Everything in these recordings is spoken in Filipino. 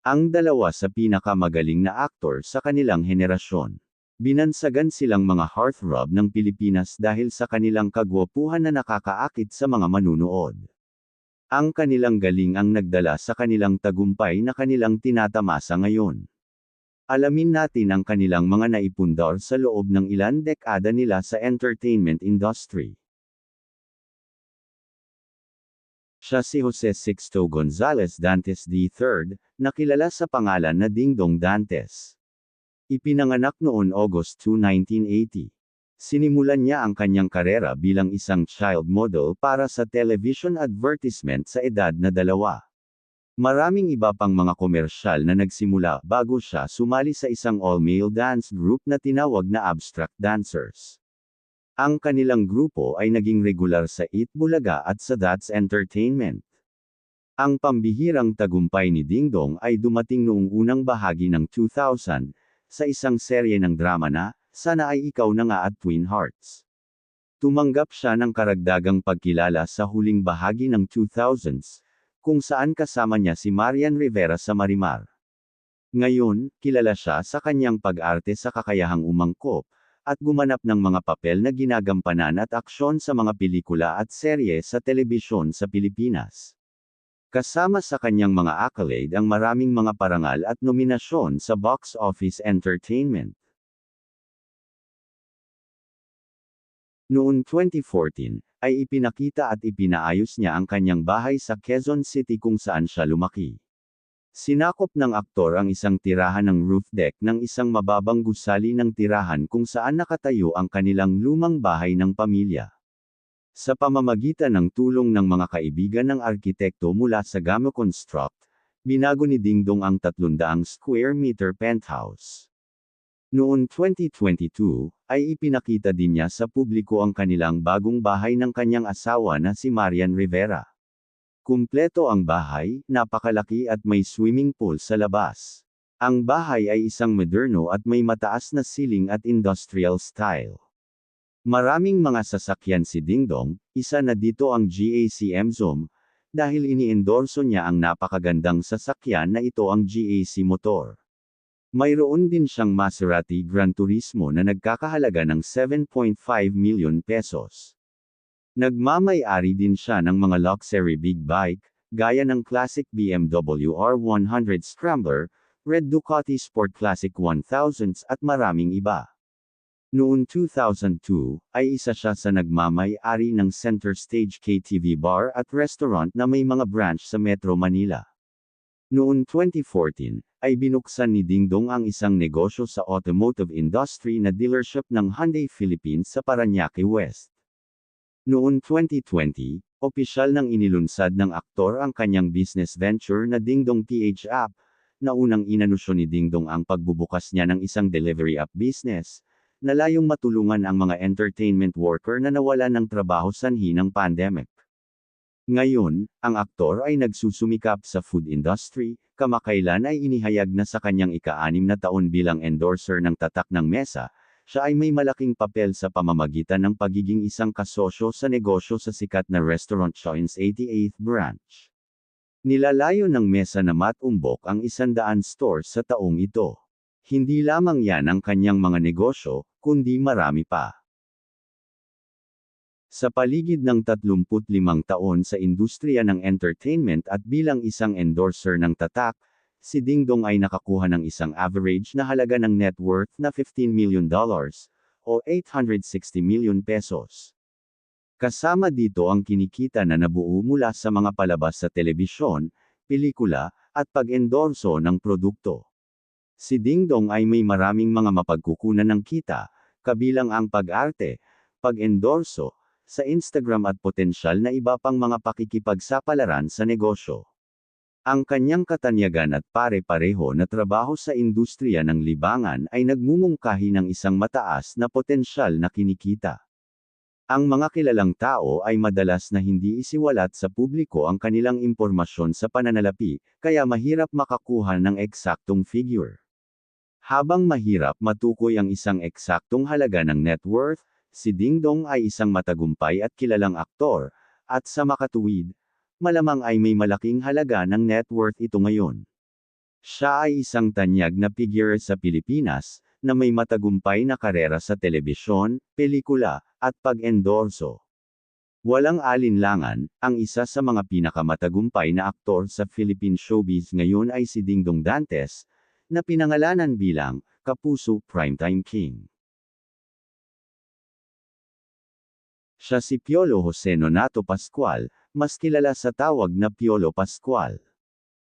Ang dalawa sa pinakamagaling na aktor sa kanilang henerasyon. Binansagan silang mga heartthrob ng Pilipinas dahil sa kanilang kagwapuhan na nakakaakit sa mga manunood. Ang kanilang galing ang nagdala sa kanilang tagumpay na kanilang tinatamasa ngayon. Alamin natin ang kanilang mga naipundar sa loob ng ilan dekada nila sa entertainment industry. Siya si Jose Sixto Gonzales Dantes III, nakilala sa pangalan na Dingdong Dantes. Ipinanganak noon August 2, 1980. Sinimulan niya ang kanyang karera bilang isang child model para sa television advertisement sa edad na dalawa. Maraming iba pang mga komersyal na nagsimula bago siya sumali sa isang all-male dance group na tinawag na Abstract Dancers. Ang kanilang grupo ay naging regular sa Eat Bulaga at sa That's Entertainment. Ang pambihirang tagumpay ni Dingdong ay dumating noong unang bahagi ng 2000, sa isang serye ng drama na, Sana ay ikaw na nga at Twin Hearts. Tumanggap siya ng karagdagang pagkilala sa huling bahagi ng 2000s, kung saan kasama niya si Marian Rivera sa Marimar. Ngayon, kilala siya sa kanyang pag-arte sa kakayahang umangkop, at gumanap ng mga papel na ginagampanan at aksyon sa mga pelikula at serye sa telebisyon sa Pilipinas. Kasama sa kanyang mga accolade ang maraming mga parangal at nominasyon sa box office entertainment. Noong 2014, ay ipinakita at ipinaayos niya ang kanyang bahay sa Quezon City kung saan siya lumaki. Sinakop ng aktor ang isang tirahan ng roof deck ng isang mababang gusali ng tirahan kung saan nakatayo ang kanilang lumang bahay ng pamilya. Sa pamamagitan ng tulong ng mga kaibigan ng arkitekto mula sa Gamo Construct, binago ni Dingdong ang 300 square meter penthouse. Noon 2022, ay ipinakita din niya sa publiko ang kanilang bagong bahay ng kanyang asawa na si Marian Rivera. Kumpleto ang bahay, napakalaki at may swimming pool sa labas. Ang bahay ay isang moderno at may mataas na ceiling at industrial style. Maraming mga sasakyan si Dingdong, isa na dito ang GAC Mzom, dahil iniendorso niya ang napakagandang sasakyan na ito ang GAC motor. Mayroon din siyang Maserati Gran Turismo na nagkakahalaga ng 7.5 million pesos. Nagmamay-ari din siya ng mga luxury big bike, gaya ng classic BMW R100 Scrambler, Red Ducati Sport Classic 1000s at maraming iba. Noong 2002, ay isa siya sa nagmamay-ari ng Center Stage KTV Bar at Restaurant na may mga branch sa Metro Manila. Noong 2014, ay binuksan ni Dingdong ang isang negosyo sa automotive industry na dealership ng Hyundai Philippines sa Paranaque West. Noong 2020, opisyal nang inilunsad ng aktor ang kanyang business venture na Dingdong PH App, na unang inanusyo ni Dingdong ang pagbubukas niya ng isang delivery app business, na layong matulungan ang mga entertainment worker na nawala ng trabaho sanhi ng pandemic. Ngayon, ang aktor ay nagsusumikap sa food industry, kamakailan ay inihayag na sa kanyang ika-anim na taon bilang endorser ng tatak ng mesa, siya ay may malaking papel sa pamamagitan ng pagiging isang kasosyo sa negosyo sa sikat na restaurant chain's 88th branch. Nilalayo ng mesa na matumbok ang isandaan store sa taong ito. Hindi lamang yan ang kanyang mga negosyo, kundi marami pa. Sa paligid ng 35 taon sa industriya ng entertainment at bilang isang endorser ng tatak, si Dingdong ay nakakuha ng isang average na halaga ng net worth na 15 million dollars, o 860 million pesos. Kasama dito ang kinikita na nabuo mula sa mga palabas sa telebisyon, pelikula, at pag-endorso ng produkto. Si Dingdong ay may maraming mga mapagkukunan ng kita, kabilang ang pag-arte, pag-endorso, sa Instagram at potensyal na iba pang mga pakikipagsapalaran sa negosyo. Ang kanyang katanyagan at pare-pareho na trabaho sa industriya ng libangan ay nagmumungkahi ng isang mataas na potensyal na kinikita. Ang mga kilalang tao ay madalas na hindi isiwalat sa publiko ang kanilang impormasyon sa pananalapi, kaya mahirap makakuha ng eksaktong figure. Habang mahirap matukoy ang isang eksaktong halaga ng net worth, Si Dingdong ay isang matagumpay at kilalang aktor, at sa makatuwid, malamang ay may malaking halaga ng net worth ito ngayon. Siya ay isang tanyag na figure sa Pilipinas, na may matagumpay na karera sa telebisyon, pelikula, at pag-endorso. Walang alinlangan, ang isa sa mga pinakamatagumpay na aktor sa Philippine showbiz ngayon ay si Dingdong Dantes, na pinangalanan bilang Kapuso Primetime King. Siya si Piolo Jose Nonato Pascual, mas kilala sa tawag na Piolo Pascual.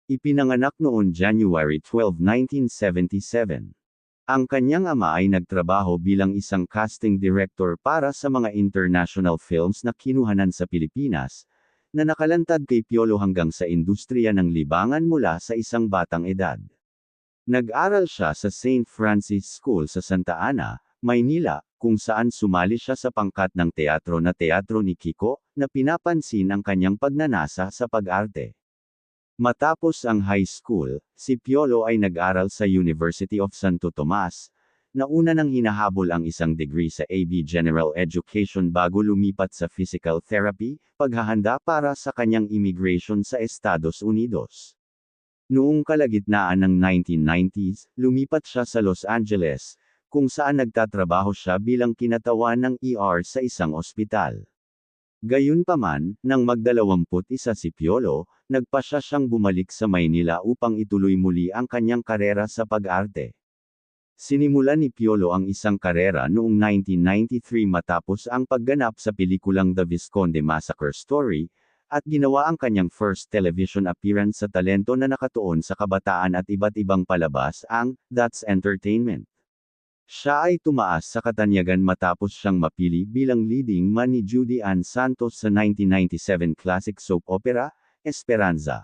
Ipinanganak noon January 12, 1977. Ang kanyang ama ay nagtrabaho bilang isang casting director para sa mga international films na kinuhanan sa Pilipinas, na nakalantad kay Piolo hanggang sa industriya ng libangan mula sa isang batang edad. Nag-aral siya sa St. Francis School sa Santa Ana, Maynila, kung saan sumali siya sa pangkat ng teatro na Teatro ni Kiko, na pinapansin ang kanyang pagnanasa sa pag-arte. Matapos ang high school, si Piolo ay nag-aral sa University of Santo Tomas, na una nang hinahabol ang isang degree sa AB General Education bago lumipat sa Physical Therapy, paghahanda para sa kanyang immigration sa Estados Unidos. Noong kalagitnaan ng 1990s, lumipat siya sa Los Angeles, kung saan nagtatrabaho siya bilang kinatawan ng ER sa isang ospital. Gayunpaman, nang magdalawamput isa si Piolo, nagpasya siyang bumalik sa Maynila upang ituloy muli ang kanyang karera sa pag-arte. Sinimulan ni Piolo ang isang karera noong 1993 matapos ang pagganap sa pelikulang The Visconde Massacre Story, at ginawa ang kanyang first television appearance sa talento na nakatuon sa kabataan at iba't ibang palabas ang That's Entertainment. Siya ay tumaas sa katanyagan matapos siyang mapili bilang leading man ni Judy Ann Santos sa 1997 classic soap opera, Esperanza.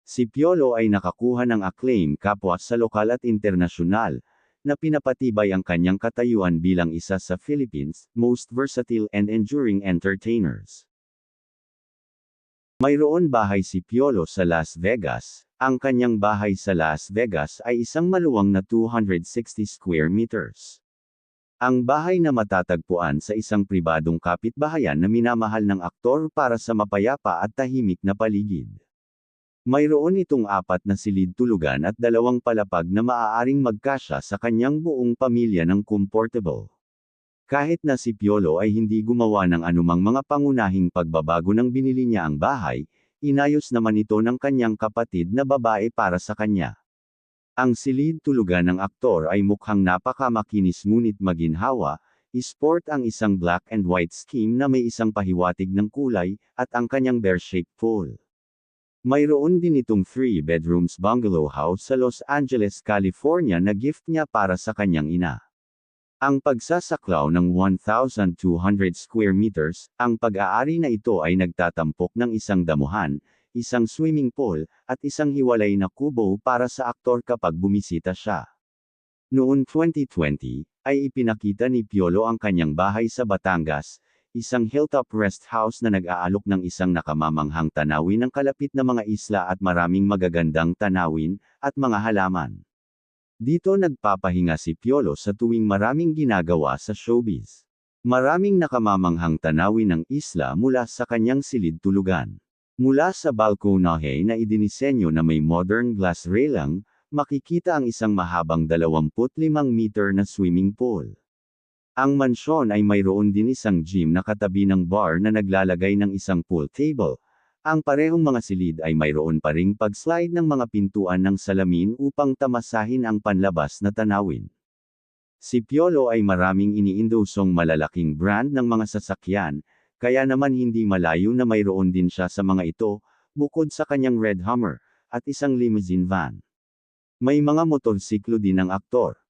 Si Piolo ay nakakuha ng acclaim kapwa sa lokal at internasyonal, na pinapatibay ang kanyang katayuan bilang isa sa Philippines' most versatile and enduring entertainers. Mayroon bahay si Piolo sa Las Vegas, ang kanyang bahay sa Las Vegas ay isang maluwang na 260 square meters. Ang bahay na matatagpuan sa isang pribadong kapitbahayan na minamahal ng aktor para sa mapayapa at tahimik na paligid. Mayroon itong apat na silid tulugan at dalawang palapag na maaaring magkasya sa kanyang buong pamilya ng comfortable. Kahit na si Piolo ay hindi gumawa ng anumang mga pangunahing pagbabago nang binili niya ang bahay, inayos naman ito ng kanyang kapatid na babae para sa kanya. Ang silid tulugan ng aktor ay mukhang napakamakinis ngunit maginhawa, Sport ang isang black and white scheme na may isang pahiwatig ng kulay, at ang kanyang bear-shaped pool. Mayroon din itong 3 bedrooms bungalow house sa Los Angeles, California na gift niya para sa kanyang ina. Ang pagsasaklaw ng 1,200 square meters, ang pag-aari na ito ay nagtatampok ng isang damuhan, isang swimming pool, at isang hiwalay na kubo para sa aktor kapag bumisita siya. Noon 2020, ay ipinakita ni Piolo ang kanyang bahay sa Batangas, isang hilltop rest house na nag-aalok ng isang nakamamanghang tanawin ng kalapit na mga isla at maraming magagandang tanawin, at mga halaman. Dito nagpapahinga si Piolo sa tuwing maraming ginagawa sa showbiz. Maraming nakamamanghang tanawin ng isla mula sa kanyang silid tulugan. Mula sa balkonahe na idinisenyo na may modern glass railing, makikita ang isang mahabang 25 meter na swimming pool. Ang mansyon ay mayroon din isang gym na katabi ng bar na naglalagay ng isang pool table, ang parehong mga silid ay mayroon pa ring pag-slide ng mga pintuan ng salamin upang tamasahin ang panlabas na tanawin. Si Piolo ay maraming iniindosong malalaking brand ng mga sasakyan, kaya naman hindi malayo na mayroon din siya sa mga ito, bukod sa kanyang Red Hummer, at isang limousine van. May mga motorsiklo din ang aktor.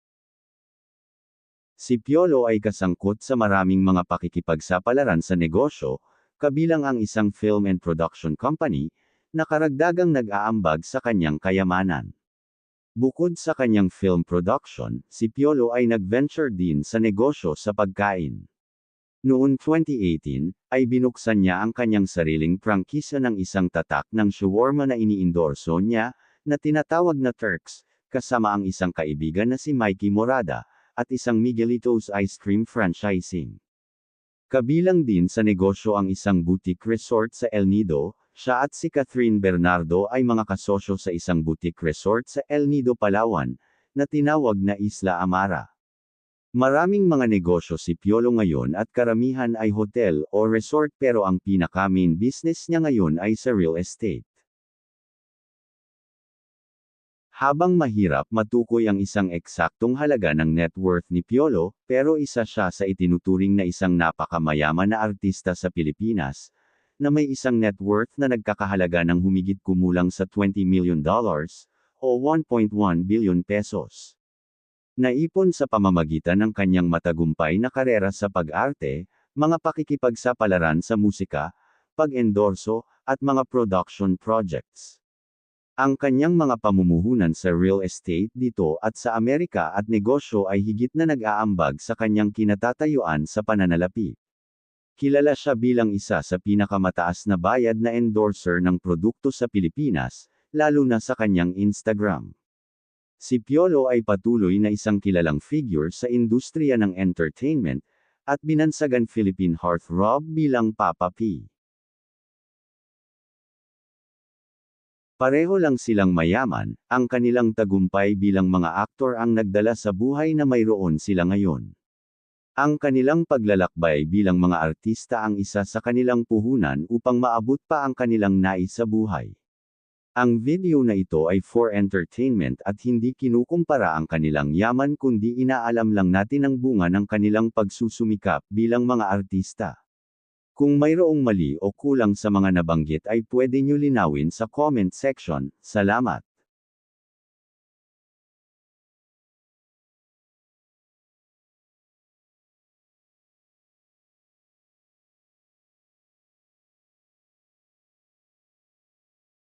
Si Piolo ay kasangkot sa maraming mga pakikipagsapalaran sa negosyo, kabilang ang isang film and production company, na karagdagang nag-aambag sa kanyang kayamanan. Bukod sa kanyang film production, si Piolo ay nag-venture din sa negosyo sa pagkain. Noong 2018, ay binuksan niya ang kanyang sariling prangkisa ng isang tatak ng shawarma na iniindorso niya, na tinatawag na Turks, kasama ang isang kaibigan na si Mikey Morada, at isang Miguelitos ice cream franchising. Kabilang din sa negosyo ang isang boutique resort sa El Nido, siya at si Catherine Bernardo ay mga kasosyo sa isang boutique resort sa El Nido, Palawan, na tinawag na Isla Amara. Maraming mga negosyo si Piolo ngayon at karamihan ay hotel o resort pero ang pinaka-main business niya ngayon ay sa real estate. Habang mahirap matukoy ang isang eksaktong halaga ng net worth ni Piolo, pero isa siya sa itinuturing na isang napakamayaman na artista sa Pilipinas, na may isang net worth na nagkakahalaga ng humigit kumulang sa 20 million dollars, o 1.1 billion pesos. Naipon sa pamamagitan ng kanyang matagumpay na karera sa pag-arte, mga pakikipagsapalaran sa musika, pag-endorso, at mga production projects. Ang kanyang mga pamumuhunan sa real estate dito at sa Amerika at negosyo ay higit na nag-aambag sa kanyang kinatatayuan sa pananalapi. Kilala siya bilang isa sa pinakamataas na bayad na endorser ng produkto sa Pilipinas, lalo na sa kanyang Instagram. Si Piolo ay patuloy na isang kilalang figure sa industriya ng entertainment, at binansagan Philippine heartthrob bilang Papa P. Pareho lang silang mayaman, ang kanilang tagumpay bilang mga aktor ang nagdala sa buhay na mayroon sila ngayon. Ang kanilang paglalakbay bilang mga artista ang isa sa kanilang puhunan upang maabot pa ang kanilang nais sa buhay. Ang video na ito ay for entertainment at hindi kinukumpara ang kanilang yaman kundi inaalam lang natin ang bunga ng kanilang pagsusumikap bilang mga artista. Kung mayroong mali o kulang sa mga nabanggit ay pwede nyo linawin sa comment section. Salamat.